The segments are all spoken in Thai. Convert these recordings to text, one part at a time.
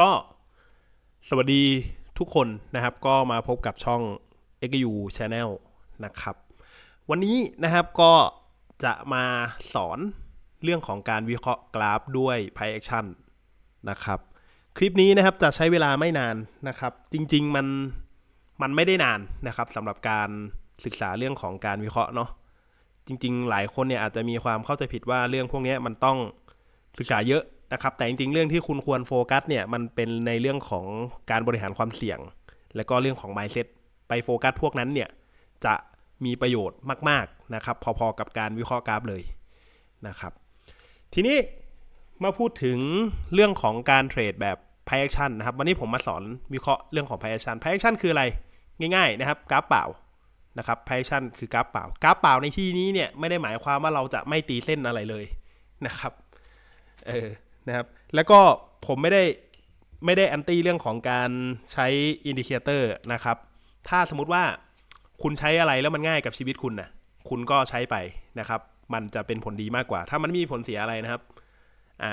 ก็สวัสดีทุกคนนะครับ ก็มาพบกับช่อง x u Channel นะครับ วันนี้นะครับก็จะมาสอนเรื่องของการวิเคราะห์กราฟด้วย p y Action นะครับ คลิปนี้นะครับจะใช้เวลาไม่นานนะครับ จริง ๆ มันมันไม่ได้นานนะครับสำหรับการศึกษาเรื่องของการวิเคราะห์เนาะจริง ๆ หลายคนเนี่ยอาจจะมีความเข้าใจผิดว่าเรื่องพวกนี้มันต้องศึกษาเยอะ นะครับแต่จริงๆเรื่องที่คุณควรโฟกัสเนี่ยมันเป็นในเรื่องของการบริหารความเสี่ยง และก็เรื่องของ mindset ไปโฟกัสพวกนั้นเนี่ยจะมีประโยชน์มากๆนะครับพอๆกับการวิเคราะห์กราฟเลยนะครับทีนี้มาพูดถึงเรื่องของการเทรดแบบ pay action นะครับวันนี้ผมมาสอนวิเคราะห์เรื่องของ pay action pay action คืออะไรง่ายๆนะครับกราฟเปล่านะครับ pay action คือกราฟเปล่ากราฟเปล่าในที่นี้เนี่ยไม่ได้หมายความว่าเราจะไม่ตีเส้นอะไรเลยนะครับเออ นะครับ แล้วก็ผมไม่ได้ไม่ได้แอนตี้เรื่องของการใช้อินดิเคเตอร์นะครับ ถ้าสมมติว่าคุณใช้อะไรแล้วมันง่ายกับชีวิตคุณนะคุณก็ใช้ไปนะครับ มันจะเป็นผลดีมากกว่า ถ้ามันม่มีผลเสียอะไรนะครับ อ่า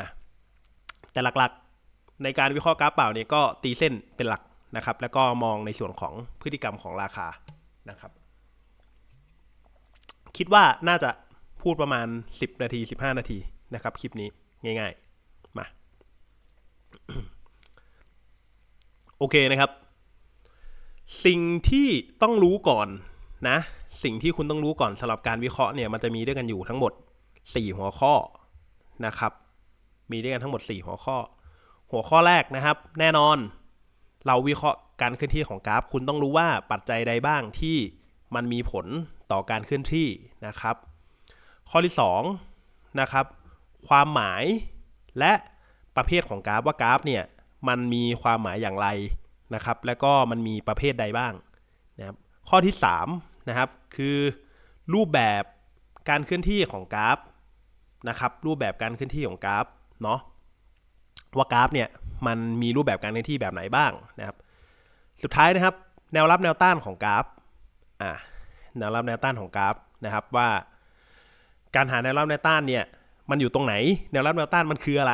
แต่หลักๆในการวิเคราะห์กราฟเปล่าเนี่ยก็ตีเส้นเป็นหลักนะครับ แล้วก็มองในส่วนของพฤติกรรมของราคานะครับ คิดว่าน่าจะพูดประมาณ 10 นาที 15 นาทีนะครับ คลิปนี้ง่าย ๆ มา โอเคนะครับ สิ่งที่ต้องรู้ก่อนนะ สิ่งที่คุณต้องรู้ก่อนสำหรับการวิเคราะห์เนี่ยมันจะมีด้วยกันอยู่ทั้งหมด 4 หัวข้อนะครับ มีด้วยกันทั้งหมด 4 หัวข้อ หัวข้อแรกนะครับ แน่นอน เราวิเคราะห์การเคลื่อนที่ของกราฟ คุณต้องรู้ว่าปัจจัยใดบ้างที่มันมีผลต่อการเคลื่อนที่นะครับ ข้อที่2นะครับ ความหมายและประเภทของกราฟว่ากราฟเนี่ย มันมีความหมายอย่างไรนะครับ แล้วก็มันมีประเภทใดบ้างนะครับข้อที่3นะครับคือรูปแบบการเคลื่อนที่ของกราฟนะครับรูปแบบการเคลื่อนที่ของกราฟเนาะว่ากราฟเนี่ยมันมีรูปแบบการเคลื่อนที่แบบไหนบ้างนะครับ สุดท้ายนะครับ แนวรับแนวต้านของกราฟอ่าแนวรับแนวต้านของกราฟนะครับว่า การหาแนวรับแนวต้านเนี่ยมันอยู่ตรงไหน แนวรับแนวต้านมันคืออะไร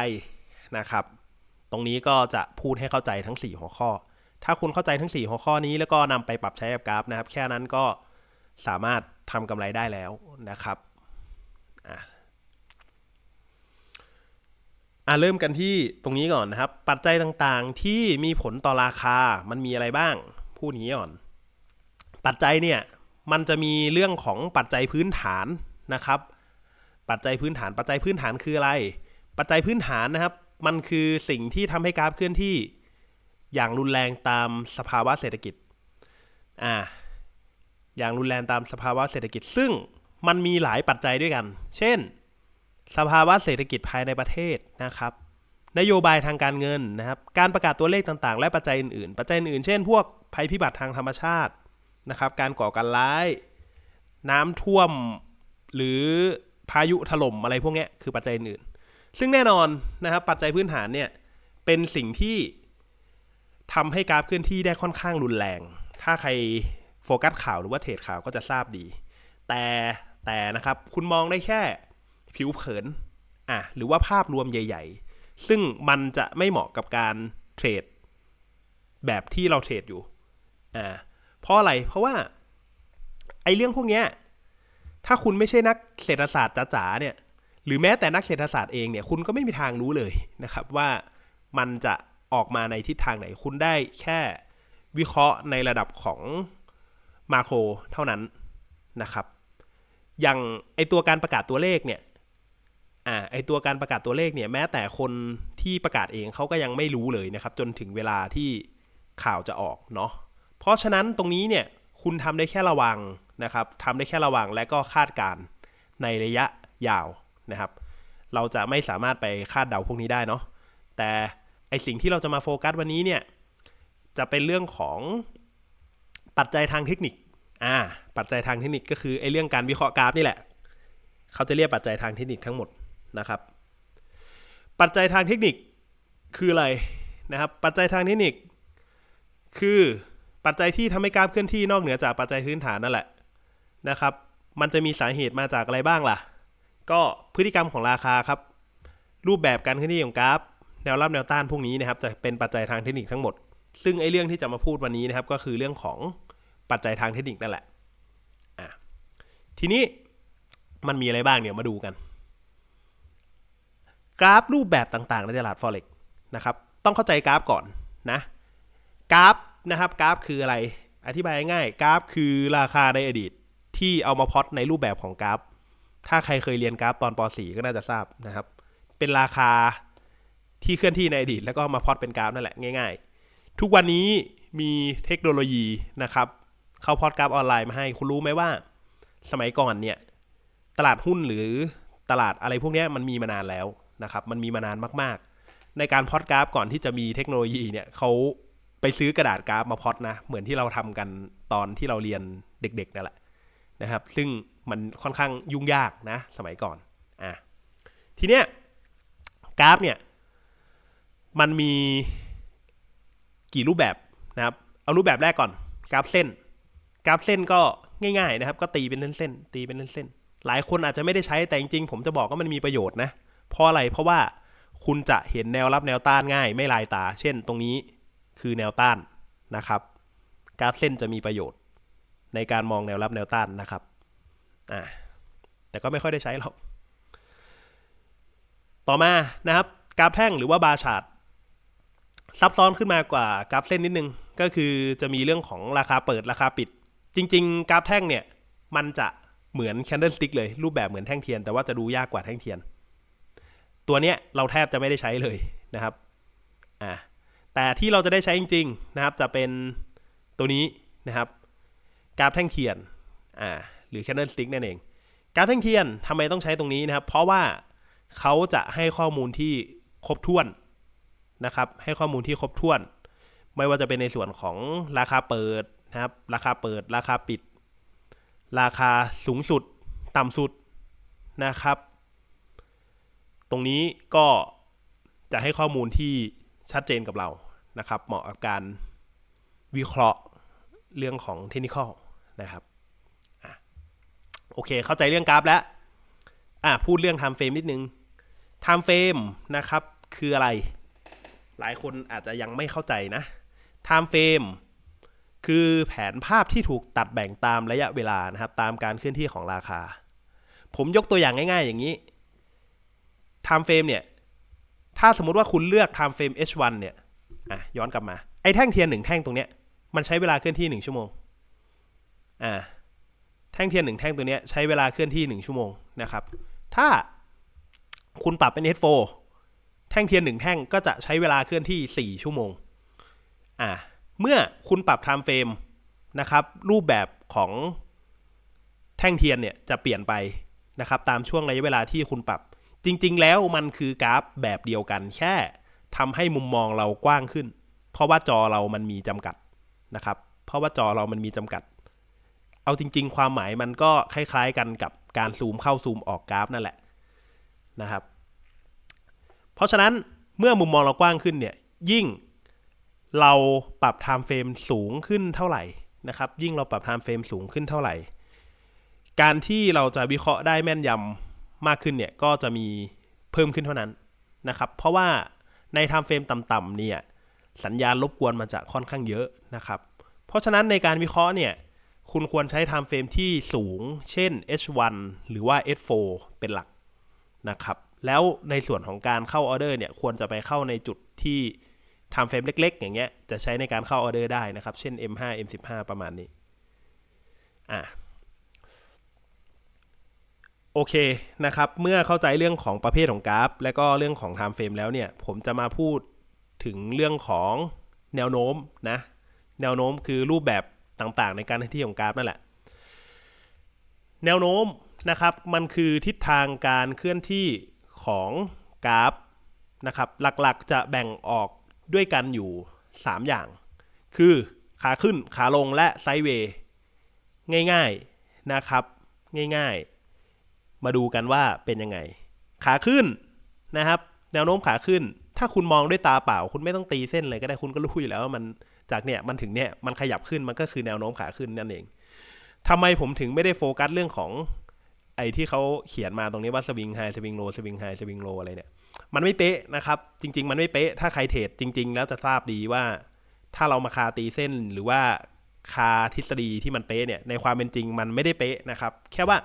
นะครับ ตรงนี้ก็จะพูดให้เข้าใจทั้ง 4 หัวข้อ ถ้าคุณเข้าใจทั้ง 4 หัวข้อนี้แล้วก็นำไปปรับใช้กับกราฟนะครับ แค่นั้นก็สามารถทำกำไรได้แล้วนะครับอะอะเริ่มกันที่ตรงนี้ก่อนนะครับ ปัจจัยต่างๆที่มีผลต่อราคามันมีอะไรบ้าง พูดงนี้ก่อน ปัจจัยเนี่ยมันจะมีเรื่องของปัจจัยพื้นฐานนะครับ ปัจจัยพื้นฐาน ปัจจัยพื้นฐานคืออะไร ปัจจัยพื้นฐานนะครับ มันคือสิ่งที่ทำให้กราฟเคลื่อนที่อย่างรุนแรงตามสภาวะเศรษฐกิจ อ่า อย่างรุนแรงตามสภาวะเศรษฐกิจ ซึ่งมันมีหลายปัจจัยด้วยกัน เช่น สภาวะเศรษฐกิจภายในประเทศนะครับ นโยบายทางการเงินนะครับ การประกาศตัวเลขต่างๆ และปัจจัยอื่นๆ ปัจจัยอื่นๆ เช่น พวกภัยพิบัติทางธรรมชาตินะครับ การก่อการร้าย น้ำท่วม หรือพายุถล่มอะไรพวกนี้คือปัจจัยอื่น ซึ่งแน่นอนนะครับปัจจัยพื้นฐานเนี่ยเป็นสิ่งที่ทำให้กราฟเคลื่อนที่ได้ค่อนข้างรุนแรง ถ้าใครโฟกัสข่าวหรือว่าเทรดข่าวก็จะทราบดี แต่แต่นะครับคุณมองได้แค่ผิวเผินอะหรือว่าภาพรวมใหญ่ ๆ ซึ่งมันจะไม่เหมาะกับการเทรดแบบที่เราเทรดอยู่อ่าเพราะอะไรเพราะว่าไอ้เรื่องพวกเนี้ยถ้าคุณไม่ใช่นักเศรษฐศาสตร์จ๋าๆเนี่ย หรือแม้แต่นักเศรษฐศาสตร์เองเนี่ยคุณก็ไม่มีทางรู้เลยนะครับว่ามันจะออกมาในทิศทางไหนคุณได้แค่วิเคราะห์ในระดับของมาโครเท่านั้นนะครับ อย่างไอตัวการประกาศตัวเลขเนี่ยอ่าไอตัวการประกาศตัวเลขเนี่ยแม้แต่คนที่ประกาศเองเขาก็ยังไม่รู้เลยนะครับ จนถึงเวลาที่ข่าวจะออกเนาะเพราะฉะนั้นตรงนี้เนี่ยคุณทำได้แค่ระวังนะครับทำได้แค่ระวังและก็คาดการในระยะยาว นะครับ เราจะไม่สามารถไปคาดเดาพวกนี้ได้เนาะแต่ไอสิ่งที่เราจะมาโฟกัสวันนี้เนี่ยจะเป็นเรื่องของปัจจัยทางเทคนิคอ่าปัจจัยทางเทคนิคก็คือไอเรื่องการวิเคราะห์กราฟนี่แหละ เขาจะเรียกปัจจัยทางเทคนิคทั้งหมดนะครับ ปัจจัยทางเทคนิคคืออะไรนะครับ ปัจจัยทางเทคนิค คือปัจจัยที่ทำให้กราฟเคลื่อนที่นอกเหนือจากปัจจัยพื้นฐานนั่นแหละนะครับ มันจะมีสาเหตุมาจากอะไรบ้างล่ะ ก็พฤติกรรมของราคาครับ รูปแบบการเคลื่อนที่ของกราฟ แนวรับแนวต้านพวกนี้นะครับจะเป็นปัจจัยทางเทคนิคทั้งหมด ซึ่งไอ้เรื่องที่จะมาพูดวันนี้นะครับ ก็คือเรื่องของปัจจัยทางเทคนิคนั่นแหละอะทีนี้มันมีอะไรบ้างเนี่ยมาดูกัน กราฟรูปแบบต่างๆในตลาด forex นะครับ ต้องเข้าใจกราฟก่อนนะกราฟนะครับกราฟคืออะไรอธิบายง่ายกราฟคือราคาในอดีตที่เอามาพอตในรูปแบบของกราฟ ถ้าใครเคยเรียนกราฟตอนป .4 ก็น่าจะทราบนะครับ เป็นราคาที่เคลื่อนที่ในอดีตแล้วก็มาพอตเป็นกราฟนั่นแหละง่าย ๆ ทุกวันนี้มีเทคโนโลยีนะครับ เข้าพอตกราฟออนไลน์มาให้ คุณรู้ไหมว่า สมัยก่อนเนี่ยตลาดหุ้นหรือตลาดอะไรพวกนี้มันมีมานานแล้วนะครับ มันมีมานานมากๆ ในการพอตกราฟก่อนที่จะมีเทคโนโลยีเนี่ยเขาไปซื้อกระดาษกราฟมาพอตนะ เหมือนที่เราทำกันตอนที่เราเรียนเด็กๆนั่นแหละนะครับ ซึ่ง มันค่อนข้างยุ่งยากนะ สมัยก่อนอะทีเนี้ยกราฟเนี่ยมันมีกี่รูปแบบนะครับ เอารูปแบบแรกก่อน กราฟเส้น กราฟเส้นก็ง่ายๆนะครับ ก็ตีเป็นเส้นๆตีเป็นเส้นๆหลายคนอาจจะไม่ได้ใช้แต่จริงๆผมจะบอกว่ามันมีประโยชน์นะเพราะอะไรเพราะว่าคุณจะเห็นแนวรับแนวต้านง่าย ไม่ลายตา เช่น ตรงนี้คือแนวต้านนะครับ กราฟเส้นจะมีประโยชน์ในการมองแนวรับแนวต้านนะครับ อ่าแต่ก็ไม่ค่อยได้ใช้หรอก ต่อมานะครับ กราฟแท่งหรือว่าบาร์ชาร์ตซับซ้อนขึ้นมากว่ากราฟเส้นนิดนึง ก็คือจะมีเรื่องของราคาเปิดราคาปิด จริง ๆ กราฟแท่งเนี่ย มันจะเหมือนแคนเดิลสติ๊กเลย รูปแบบเหมือนแท่งเทียน แต่ว่าจะดูยากกว่าแท่งเทียน ตัวเนี้ยเราแทบจะไม่ได้ใช้เลยนะครับอ่าแต่ที่เราจะได้ใช้จริง ๆ นะครับ จะเป็นตัวนี้นะครับ กราฟแท่งเทียนอ่า หรือ candle stick นั่นเองกาฟแท่งเทียนทำไมต้องใช้ตรงนี้นะครับ เพราะว่าเขาจะให้ข้อมูลที่ครบถ้วนนะครับ ให้ข้อมูลที่ครบถ้วน ไม่ว่าจะเป็นในส่วนของราคาเปิดนะครับ ราคาเปิด ราคาปิด ราคาสูงสุด ต่ำสุดนะครับ ตรงนี้ก็จะให้ข้อมูลที่ชัดเจนกับเรานะครับ เหมาะกับการวิเคราะห์เรื่องของเทคนิคนะครับ โอเค เข้าใจเรื่องกราฟแล้วอะพูดเรื่อง time frame นิดนึง time frame นะครับ คืออะไร หลายคนอาจจะยังไม่เข้าใจนะ time frame คือแผนภาพที่ถูกตัดแบ่งตามระยะเวลานะครับ ตามการเคลื่อนที่ของราคา ผมยกตัวอย่างง่าย ๆ อย่างนี้ time frame เนี่ย ถ้าสมมุติว่าคุณเลือก time frame H1 เนี่ยอะย้อนกลับมา ไอ้แท่งเทียนหนึ่งแท่งตรงเนี้ย มันใช้เวลาเคลื่อนที่หนึ่งชั่วโมง อ่า แท่งเทียนหนึ่งแท่งตัวนี้ใช้เวลาเคลื่อนที่หนึ่งชั่วโมงนะครับ ถ้าคุณปรับเป็น H4 แท่งเทียนหนึ่งแท่งก็จะใช้เวลาเคลื่อนที่สี่ชั่วโมง อ่า เมื่อคุณปรับ time frame นะครับ รูปแบบของแท่งเทียนเนี่ยจะเปลี่ยนไปนะครับ ตามช่วงระยะเวลาที่คุณปรับ จริง ๆ แล้วมันคือกราฟแบบเดียวกัน แค่ทำให้มุมมองเรากว้างขึ้น เพราะว่าจอเรามันมีจำกัดนะครับ เพราะว่าจอเรามันมีจำกัด เอาจริง ๆ ความหมายมันก็คล้ายๆกันกับการซูมเข้าซูมออกกราฟนั่นแหละนะครับ เพราะฉะนั้นเมื่อมุมมองเรากว้างขึ้นเนี่ยยิ่งเราปรับ time frame สูงขึ้นเท่าไหร่นะครับ ยิ่งเราปรับ time frame สูงขึ้นเท่าไหร่ การที่เราจะวิเคราะห์ได้แม่นยำมากขึ้นเนี่ยก็จะมีเพิ่มขึ้นเท่านั้นนะครับ เพราะว่าใน time frame ต่ำๆเนี่ยสัญญาณรบกวนมันจะค่อนข้างเยอะนะครับ เพราะฉะนั้นในการวิเคราะห์เนี่ย คุณควรใช้ time frame ที่สูง เช่น H1 หรือว่า H4 เป็นหลักนะครับ แล้วในส่วนของการเข้าออเดอร์เนี่ย ควรจะไปเข้าในจุดที่ time frame เล็ก ๆ อย่างเงี้ย จะใช้ในการเข้าออเดอร์ได้นะครับ เช่น M5 M15 ประมาณนี้ อะโอเคนะครับ เมื่อเข้าใจเรื่องของประเภทของกราฟ และก็เรื่องของ time frame แล้วเนี่ย ผมจะมาพูดถึงเรื่องของแนวโน้มนะ แนวโน้มคือรูปแบบ ต่างๆ ในการเคลื่อนที่ของกราฟนั่นแหละ แนวโน้มนะครับมันคือทิศทางการเคลื่อนที่ของกราฟนะครับหลักๆจะแบ่งออกด้วยกันอยู่ 3 อย่าง คือขาขึ้นขาลงและไซด์เวย์ง่ายๆนะครับ ง่ายๆ มาดูกันว่าเป็นยังไง ขาขึ้นนะครับ แนวโน้มขาขึ้น ถ้าคุณมองด้วยตาเปล่า คุณไม่ต้องตีเส้นเลยก็ได้คุณก็รู้อยู่แล้วว่ามัน จากเนี่ยมันถึงเนี่ยมันขยับขึ้นมันก็คือแนวโน้มขาขึ้นนั่นเองทำไมผมถึงไม่ได้โฟกัสเรื่องของไอ้ที่เขาเขียนมาตรงนี้ว่าสวิงไฮสวิงโลสวิงไฮสวิงโลอะไรเนี่ย มันไม่เป๊ะนะครับ จริง ๆ มันไม่เป๊ะ ถ้าใครเทรดจริง ๆ แล้วจะทราบดีว่า ถ้าเรามาคาตีเส้นหรือว่าคาทฤษฎีที่มันเป๊ะเนี่ยในความเป็นจริงมันไม่ได้เป๊ะนะครับ แค่ว่า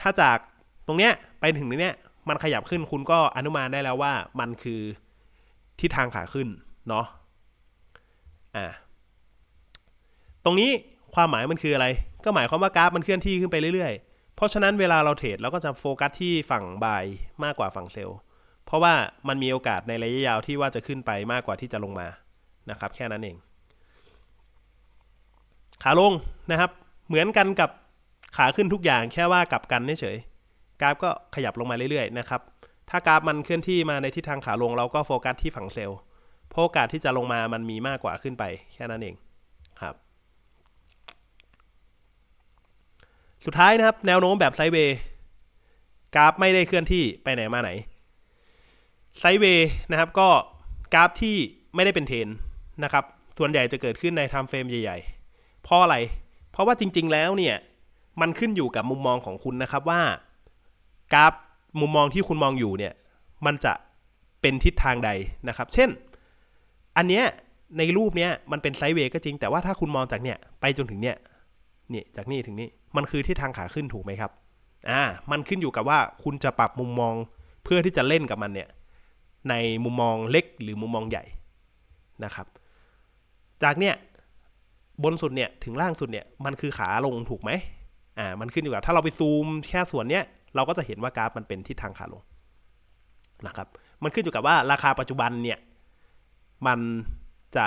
ถ้าจากตรงเนี้ยไปถึงตรงเนี้ยมันขยับขึ้นคุณก็อนุมานได้แล้วว่ามันคือทิศทางขาขึ้นเนาะ อ่าตรงนี้ความหมายมันคืออะไร ก็หมายความว่ากราฟมันเคลื่อนที่ขึ้นไปเรื่อยๆ เพราะฉะนั้นเวลาเราเทรดเราก็จะโฟกัสที่ฝั่งบายมากกว่าฝั่งเซลล์เพราะว่ามันมีโอกาสในระยะยาวที่ว่าจะขึ้นไปมากกว่าที่จะลงมานะครับ แค่นั้นเอง ขาลงนะครับ เหมือนกันกับขาขึ้นทุกอย่างแค่ว่ากลับกันเฉยๆกราฟก็ขยับลงมาเรื่อยๆนะครับ ถ้ากราฟมันเคลื่อนที่มาในทิศทางขาลงเราก็โฟกัสที่ฝั่งเซลล์ เพราะโอกาสที่จะลงมามันมีมากกว่าขึ้นไปแค่นั้นเองครับ สุดท้ายนะครับ แนวโน้มแบบไซเวย์กราฟไม่ได้เคลื่อนที่ไปไหนมาไหนไซเวย์นะครับก็กราฟที่ไม่ได้เป็นเทรนนะครับ ส่วนใหญ่จะเกิดขึ้นในไทม์เฟรมใหญ่ๆ เพราะอะไร เพราะว่าจริง ๆ แล้วเนี่ย มันขึ้นอยู่กับมุมมองของคุณนะครับว่ากราฟมุมมองที่คุณมองอยู่เนี่ย มันจะเป็นทิศทางใดนะครับ เช่น อันเนี้ยในรูปเนี้ยมันเป็นไซด์เวย์ก็จริง แต่ว่าถ้าคุณมองจากเนี่ยไปจนถึงเนี่ยนี่จากนี่ถึงนี่มันคือทิศทางขาขึ้นถูกไหมครับอ่ามันขึ้นอยู่กับว่าคุณจะปรับมุมมองเพื่อที่จะเล่นกับมันเนี่ยในมุมมองเล็กหรือมุมมองใหญ่นะครับ จากเนี่ยบนสุดเนี่ยถึงล่างสุดเนี่ยมันคือขาลงถูกไหมอ่ามันขึ้นอยู่กับถ้าเราไปซูมแค่ส่วนเนี้ยเราก็จะเห็นว่ากราฟมันเป็นทิศทางขาลงนะครับ มันขึ้นอยู่กับว่าราคาปัจจุบันเนี่ย มันจะ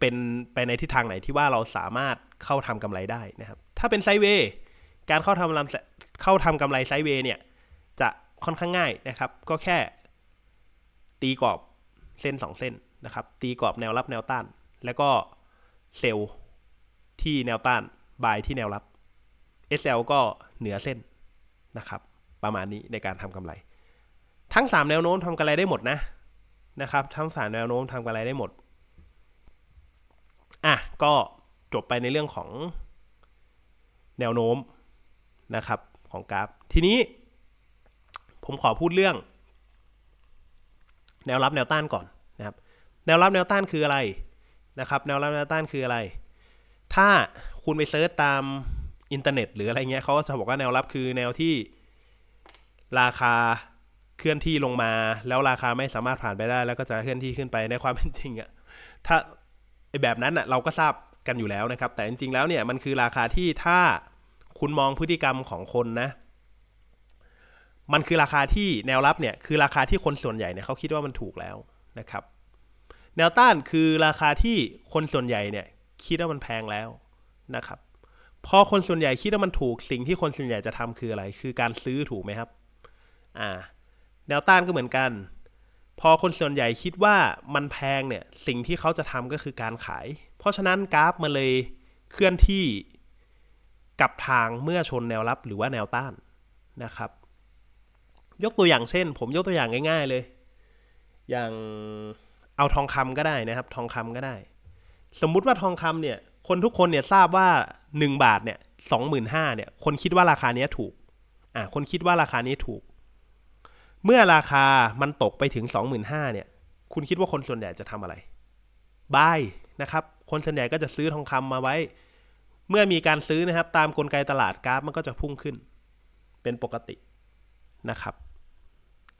เป็นไปในทิศทางไหนที่ว่าเราสามารถเข้าทำกำไรได้นะครับ ถ้าเป็นไซเวย์การเข้าทำลำไรเข้าทำกำไรไซเวย์เนี่ยจะค่อนข้างง่ายนะครับ ก็แค่ตีกรอบเส้น 2 เส้นนะครับ ตีกรอบแนวรับแนวต้าน แล้วก็เซลล์ที่แนวต้านบายที่แนวรับ SL ก็เหนือเส้นนะครับ ประมาณนี้ในการทำกำไร ทั้ง 3 แนวโน้มทำกำไรได้หมดนะ นะครับ ทั้งสามแนวโน้มทำกำไรได้หมด อะ ก็จบไปในเรื่องของแนวโน้มนะครับของกราฟ ทีนี้ผมขอพูดเรื่อง แนวรับแนวต้านก่อนนะครับ แนวรับแนวต้านคืออะไรนะครับ แนวรับแนวต้านคืออะไร ถ้าคุณไปเซิร์ชตามอินเทอร์เน็ต หรืออะไรเงี้ยเขาก็จะบอกว่าแนวรับคือแนวที่ราคา เคลื่อนที่ลงมา แล้วราคาไม่สามารถผ่านไปได้ แล้วก็จะเคลื่อนที่ขึ้นไปในความเป็นจริงอะถ้าไอแบบนั้นอะเราก็ทราบกันอยู่แล้วนะครับ แต่จริงๆแล้วเนี่ยมันคือราคาที่ถ้าคุณมองพฤติกรรมของคนนะ มันคือราคาที่แนวรับเนี่ยคือราคาที่คนส่วนใหญ่เนี่ยเขาคิดว่ามันถูกแล้วนะครับ แนวต้านคือราคาที่คนส่วนใหญ่เนี่ยคิดว่ามันแพงแล้วนะครับพอคนส่วนใหญ่คิดว่ามันถูกสิ่งที่คนส่วนใหญ่จะทำคืออะไร คือการซื้อถูกไหมครับ อ่า แนวต้านก็เหมือนกัน พอคนส่วนใหญ่คิดว่ามันแพงเนี่ยสิ่งที่เขาจะทำก็คือการขาย เพราะฉะนั้นกราฟมันเลยเคลื่อนที่กับทางเมื่อชนแนวรับหรือว่าแนวต้านนะครับ ยกตัวอย่างเช่น ผมยกตัวอย่างง่าย ๆเลย อย่างเอาทองคำก็ได้นะครับ ทองคำก็ได้ สมมุติว่าทองคำเนี่ยคนทุกคนเนี่ยทราบว่า 1 บาทเนี่ยสองหมื่นห้าเนี่ยคนคิดว่าราคานี้ถูกอ่าคนคิดว่าราคานี้ถูก เมื่อราคามันตกไปถึง 25,000เนี่ย คุณคิดว่าคนส่วนใหญ่จะทำอะไรบายนะครับ คนส่วนใหญ่ก็จะซื้อทองคำมาไว้ เมื่อมีการซื้อนะครับ ตามกลไกตลาดกราฟมันก็จะพุ่งขึ้น เป็นปกตินะครับ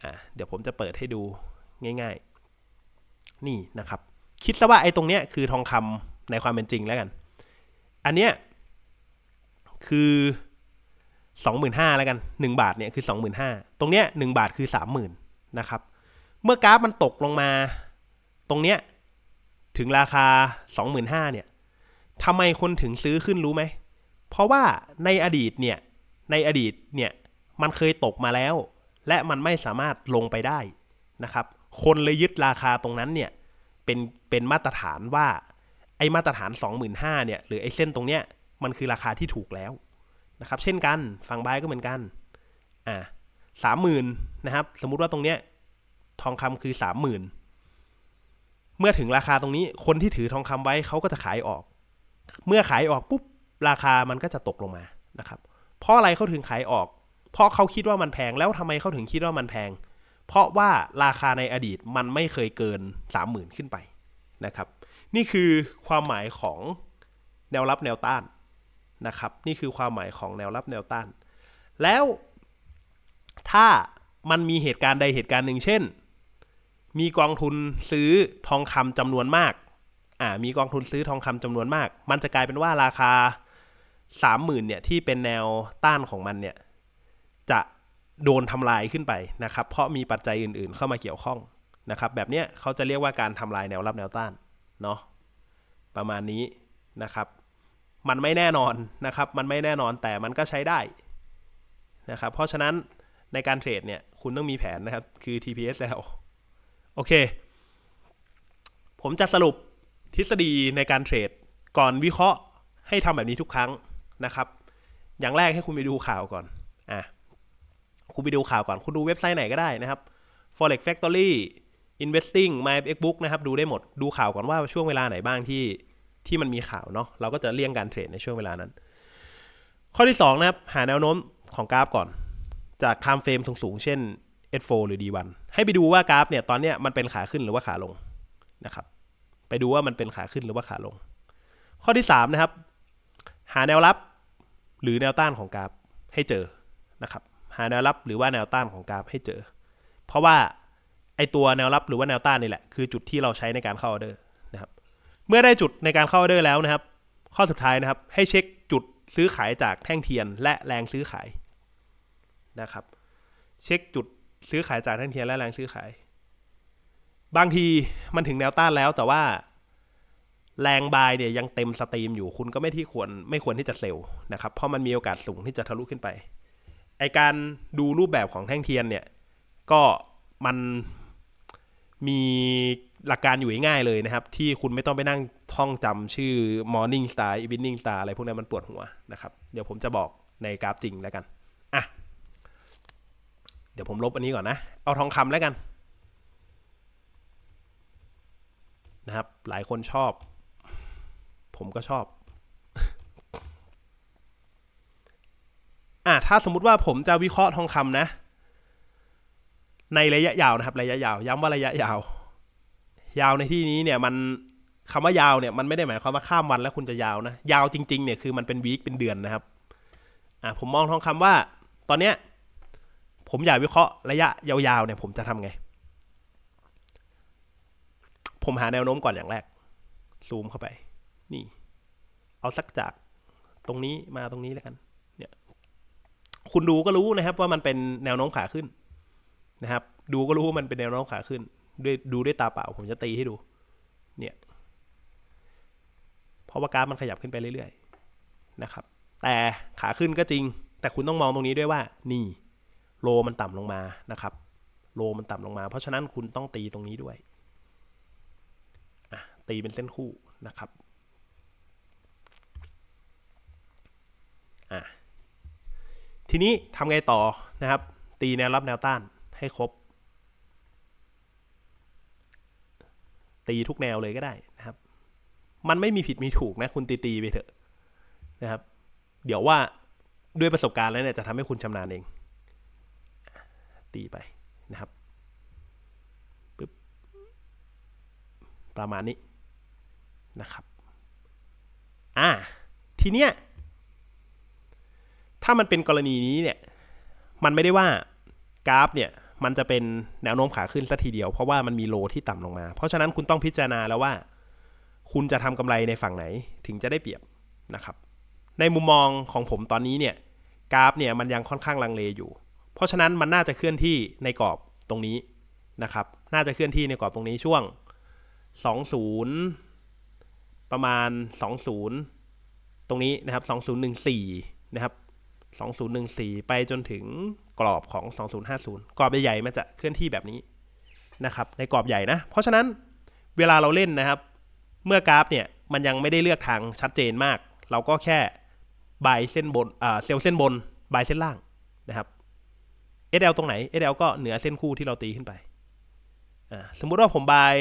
อ่าเดี๋ยวผมจะเปิดให้ดูง่าย ๆ นี่นะครับ คิดซะว่าไอ้ตรงเนี้ยคือทองคำในความเป็นจริงแล้วกัน อันเนี้ยคือ สองหมื่นห้าแล้วกันหนึ่งบาทเนี่ยคือสองหมื่นห้าตรงเนี้ยหนึ่งบาทคือสามหมื่นนะครับเมื่อกราฟมันตกลงมา ตรงเนี้ยถึงราคาสองหมื่นห้าเนี่ยทำไมคนถึงซื้อขึ้นรู้ไหม เพราะว่าในอดีตเนี่ยในอดีตเนี่ยมันเคยตกมาแล้ว และมันไม่สามารถลงไปได้นะครับ คนเลยยึดราคาตรงนั้นเนี่ยเป็นเป็นมาตรฐานว่าไอ้มาตรฐาน 25,000เนี่ยหรือไอ้เส้นตรงเนี้ยมันคือราคาที่ถูกแล้ว นะครับ เช่นกันฝั่งบายก็เหมือนกันอ่าสามหมื่นนะครับ สมมุติว่าตรงเนี้ยทองคำคือสามหมื่นเมื่อถึงราคาตรงนี้คนที่ถือทองคำไว้เขาก็จะขายออก เมื่อขายออกปุ๊บราคามันก็จะตกลงมานะครับ เพราะอะไรเขาถึงขายออก เพราะเขาคิดว่ามันแพงแล้วทำไมเขาถึงคิดว่ามันแพง เพราะว่าราคาในอดีตมันไม่เคยเกิน 30,000 ขึ้นไปนะครับ นี่คือความหมายของแนวรับแนวต้าน นะครับ นี่คือความหมายของแนวรับแนวต้าน แล้วถ้ามันมีเหตุการณ์ใดเหตุการณ์หนึ่งเช่น มีกองทุนซื้อทองคำจำนวนมาก อ่า มีกองทุนซื้อทองคำจำนวนมาก มันจะกลายเป็นว่าราคา 30,000เนี่ยที่เป็นแนวต้านของมันเนี่ยจะโดนทำลายขึ้นไปนะครับ เพราะมีปัจจัยอื่นๆ เข้ามาเกี่ยวข้องนะครับ แบบเนี้ยเขาจะเรียกว่าการทำลายแนวรับแนวต้านเนาะประมาณนี้นะครับ มันไม่แน่นอนนะครับ มันไม่แน่นอนแต่มันก็ใช้ได้นะครับ เพราะฉะนั้นในการเทรดเนี่ยคุณต้องมีแผนนะครับ คือ TPSL โอเค ผมจะสรุปทฤษฎีในการเทรด ก่อนวิเคราะห์ให้ทำแบบนี้ทุกครั้งนะครับ อย่างแรกให้คุณไปดูข่าวก่อน อะ คุณไปดูข่าวก่อน คุณดูเว็บไซต์ไหนก็ได้นะครับ forex factory investing my book นะครับ ดูได้หมด ดูข่าวก่อนว่าช่วงเวลาไหนบ้างที่ ที่มันมีข่าวเนาะเราก็จะเลี่ยงการเทรดในช่วงเวลานั้น ข้อที่ 2 นะครับ หาแนวโน้มของกราฟก่อน จาก time frame สูงๆ เช่น S4 หรือ D1 ให้ไปดูว่ากราฟเนี่ยตอนเนี้ยมันเป็นขาขึ้นหรือว่าขาลงนะครับไปดูว่ามันเป็นขาขึ้นหรือว่าขาลง ข้อที่ 3 นะครับ หาแนวรับหรือแนวต้านของกราฟให้เจอนะครับหาแนวรับหรือว่าแนวต้านของกราฟให้เจอ เพราะว่าไอตัวแนวรับหรือว่าแนวต้านนี่แหละคือจุดที่เราใช้ในการเข้าออเดอร์ เมื่อได้จุดในการเข้าออเดอร์แล้วนะครับ ข้อสุดท้ายนะครับ ให้เช็คจุดซื้อขายจากแท่งเทียน และแรงซื้อขายนะครับ เช็คจุดซื้อขายจากแท่งเทียนและแรงซื้อขาย บางทีมันถึงแนวต้านแล้วแต่ว่าแรงบายเนี่ยยังเต็มสตรีมอยู่คุณก็ไม่ที่ควรไม่ควรที่จะเซลล์นะครับเพราะมันมีโอกาสสูงที่จะทะลุขึ้นไปไอการดูรูปแบบของแท่งเทียนเนี่ยก็มัน มีหลักการอยู่ง่ายๆเลยนะครับ ที่คุณไม่ต้องไปนั่งท่องจำชื่อ Morning Star Evening Star อะไรพวกนี้นมันปวดหัวนะครับ เดี๋ยวผมจะบอกในกราฟจริงแล้วกัน อะ เดี๋ยวผมลบอันนี้ก่อนนะ เอาทองคำแล้วกัน นะครับ หลายคนชอบ ผมก็ชอบ อะถ้าสมมุติว่าผมจะวิเคราะห์ทองคำนะ ในระยะยาวนะครับ ระยะยาว ย้ำว่าระยะยาว ยาวในที่นี้เนี่ยมันคำว่ายาวเนี่ยมันไม่ได้หมายความว่าข้ามวันแล้วคุณจะยาวนะ ยาวจริงๆเนี่ยคือมันเป็นวีคเป็นเดือนนะครับอะผมมองทองคำว่า ตอนเนี้ยผมอยากวิเคราะห์ระยะยาวๆเนี่ยผมจะทำไง ผมหาแนวโน้มก่อนอย่างแรก ซูมเข้าไป นี่ เอาสักจากตรงนี้มาตรงนี้แล้วกัน เนี่ย คุณดูก็รู้นะครับว่ามันเป็นแนวโน้มขาขึ้น นะครับ ดูก็รู้ว่ามันเป็นแนวโน้มขาขึ้นด้วยดูด้วยตาเปล่าผมจะตีให้ดู เนี่ยเพราะว่ากราฟมันขยับขึ้นไปเรื่อยๆนะครับ แต่ขาขึ้นก็จริง แต่คุณต้องมองตรงนี้ด้วยว่า นี่โลมันต่ำลงมานะครับ โลมันต่ำลงมา เพราะฉะนั้นคุณต้องตีตรงนี้ด้วยตีเป็นเส้นคู่นะครับทีนี้ทำไงต่อนะครับ ตีแนวรับแนวต้าน ให้ครบ ตีทุกแนวเลยก็ได้นะครับ มันไม่มีผิดมีถูกนะ คุณตีตีไปเถอะนะครับ เดี๋ยวว่าด้วยประสบการณ์แล้วเนี่ยจะทำให้คุณชำนาญเอง ตีไปนะครับปึ๊บประมาณนี้นะครับ อ่า ทีเนี้ย ถ้ามันเป็นกรณีนี้เนี่ย มันไม่ได้ว่ากราฟเนี่ย มันจะเป็นแนวโน้มขาขึ้นสัทีเดียว เพราะว่ามันมีโลที่ต่ำลงมา เพราะฉะนั้นคุณต้องพิจารณาแล้วว่า คุณจะทำกำไรในฝั่งไหนถึงจะได้เปรียบนะครับ ในมุมมองของผมตอนนี้เนี่ยกราฟเนี่ยมันยังค่อนข้างลังเลอยู่ เพราะฉะนั้นมันน่าจะเคลื่อนที่ในกรอบตรงนี้นะครับ น่าจะเคลื่อนที่ในกรอบตรงนี้ช่วง 20 ประมาณ 20 ตรงนี้นะครับ 2014 นะครับ 2014 ไปจนถึงกรอบของ 2050 กรอบใหญ่ๆมันจะเคลื่อนที่แบบนี้นะครับในกรอบใหญ่นะ เพราะฉะนั้นเวลาเราเล่นนะครับ เมื่อกราฟเนี่ยมันยังไม่ได้เลือกทางชัดเจนมาก เราก็แค่บายเส้นบนเซลล์เส้นบนบายเส้นล่างนะครับ SL ตรงไหน SL ก็เหนือเส้นคู่ที่เราตีขึ้นไป สมมุติว่าผมบาย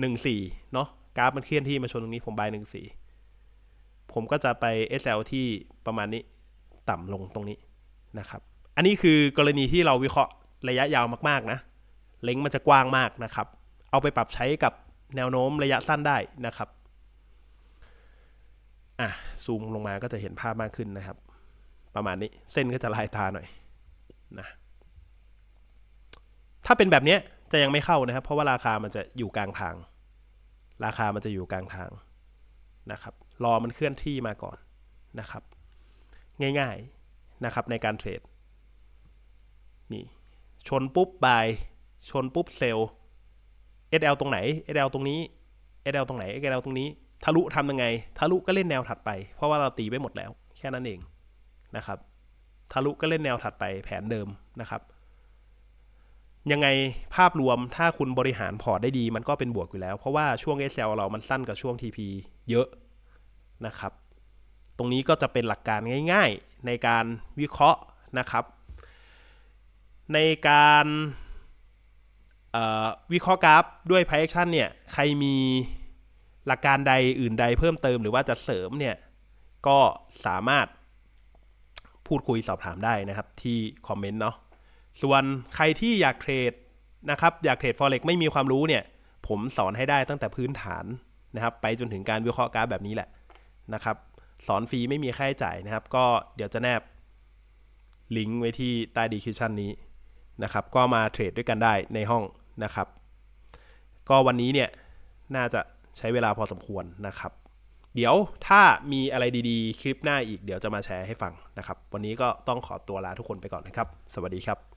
หนึ่งสี่เนาะกราฟมันเคลื่อนที่มาชนตรงนี้ผมบายหนึ่งสี่ผมก็จะไป SL ที่ประมาณนี้ ต่ำลงตรงนี้นะครับ อันนี้คือกรณีที่เราวิเคราะห์ระยะยาวมากๆนะเล็งมันจะกว้างมากนะครับ เอาไปปรับใช้กับแนวโน้มระยะสั้นได้นะครับอะซูมลงมาก็จะเห็นภาพมากขึ้นนะครับ ประมาณนี้เส้นก็จะลายตาหน่อยนะถ้าเป็นแบบนี้จะยังไม่เข้านะครับ เพราะว่าราคามันจะอยู่กลางทาง ราคามันจะอยู่กลางทางนะครับ รอมันเคลื่อนที่มาก่อนนะครับ ง่ายๆนะครับในการเทรดนี่ชนปุ๊บบายชนปุ๊บเซลล์ SL ตรงไหน SL ตรงนี้ SL ตรงไหน SL ตรงนี้ทะลุทำยังไงทะลุก็เล่นแนวถัดไป เพราะว่าเราตีไปหมดแล้ว แค่นั้นเองนะครับทะลุก็เล่นแนวถัดไปแผนเดิมนะครับ ยังไงภาพรวมถ้าคุณบริหารพอร์ตได้ดีมันก็เป็นบวกอยู่แล้ว เพราะว่าช่วง SL เรามันสั้นกับช่วง TP เยอะนะครับ ตรงนี้ก็จะเป็นหลักการง่าย ๆ ในการวิเคราะห์นะครับ ในการวิเคราะห์กราฟด้วย Price Action เนี่ยใครมีหลักการใดอื่นใดเพิ่มเติมหรือว่าจะเสริมเนี่ยก็สามารถพูดคุยสอบถามได้นะครับที่คอมเมนต์เนาะส่วนใครที่อยากเทรดนะครับอยากเทรด Forex ไม่มีความรู้เนี่ยผมสอนให้ได้ตั้งแต่พื้นฐานนะครับ ไปจนถึงการวิเคราะห์กราฟแบบนี้แหละนะครับ สอนฟรีไม่มีค่าใช้จ่ายนะครับ ก็เดี๋ยวจะแนบลิงก์ไว้ที่ใต้ดีคิวชันนี้นะครับ ก็มาเทรดด้วยกันได้ในห้องนะครับ ก็วันนี้เนี่ยน่าจะใช้เวลาพอสมควรนะครับ เดี๋ยวถ้ามีอะไรดีๆ คลิปหน้าอีกเดี๋ยวจะมาแชร์ให้ฟังนะครับ วันนี้ก็ต้องขอตัวลาทุกคนไปก่อนนะครับ สวัสดีครับ